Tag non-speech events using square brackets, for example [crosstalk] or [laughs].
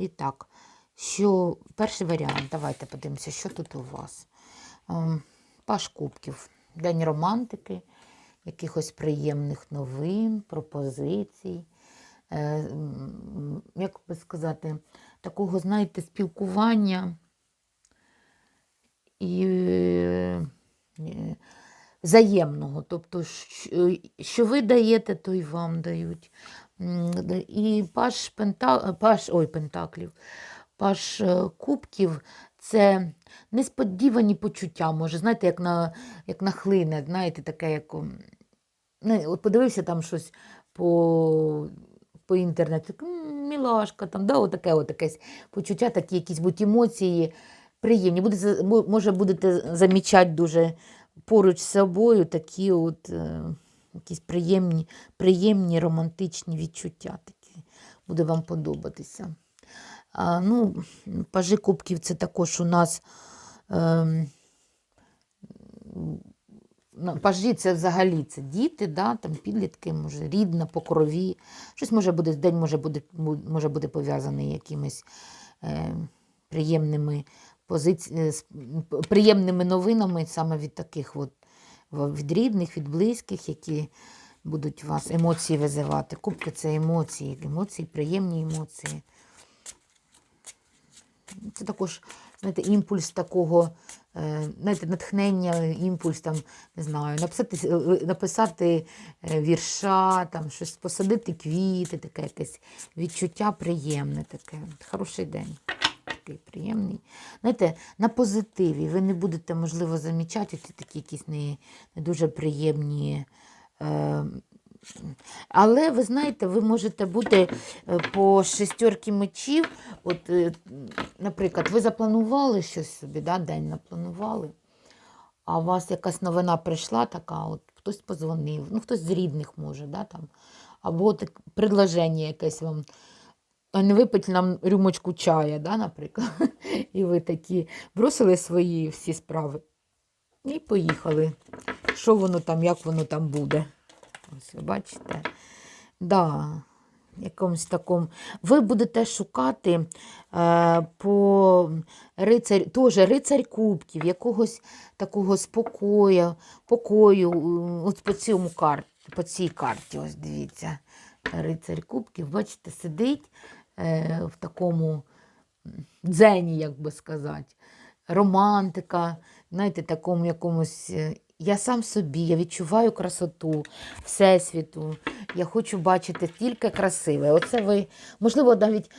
І так, що перший варіант, давайте подивимося, що тут у вас. Ем, Паш кубків, день романтики, якихось приємних новин, пропозицій. Е, Як би сказати, такого, знаєте, спілкування і е, взаємного. Тобто, що ви даєте, то й вам дають. І паш, пента, паш, ой, пентаклів, паш е, кубків це несподівані почуття, може, знаєте, як на, як нахлине, знаєте, таке, як. Ну, от подивився там щось по, по інтернету, мілашка, там, да, отаке, от якесь почуття, такі якісь будуть емоції приємні. Будете, може, будете замічати дуже поруч з собою такі от е, якісь приємні, приємні романтичні відчуття такі. Буде вам подобатися. А, ну, пажи кубків це також у нас. ем, Ну, Пажі це взагалі це діти, да, там підлітки, може, рідна, по крові. Щось може буде, день може буде, може буде пов'язаний якимись е, приємними, позиці... е, з- приємними новинами саме від таких от, від рідних, від близьких, які будуть вас емоції визивати. Кубки це емоції, емоції, приємні емоції. Це також знаєте, імпульс такого, е, знаєте, натхнення, імпульс там, не знаю, написати, е, написати е, вірша, там, щось посадити квіти, таке якесь відчуття приємне таке. Хороший день. Приємний. Знаєте, на позитиві ви не будете, можливо, замічати ці такі якісь не, дуже приємні. Е, але ви знаєте, ви можете бути е, по шестерки мечів. От, е, наприклад, ви запланували щось собі, да, день напланували, а у вас якась новина прийшла така, от хтось позвонив, ну хтось з рідних може, да, там, або так, предложення якесь вам. А не випить нам рюмочку чая, да, наприклад. [laughs] І ви такі бросили свої всі справи і поїхали. Що воно там, як воно там буде. Ось ви бачите. Да, якомусь такому. Ви будете шукати е, по рицарь, теж рицарь кубків, якогось такого спокою, покою. От по цьому карті, по цій карті, ось дивіться. Рицарь кубків, бачите, сидить в такому дзені, як би сказати. Романтика, знаєте, такому якомусь. е, Я сам собі, я відчуваю красоту Всесвіту. Я хочу бачити тільки красиве. Оце ви, можливо, навіть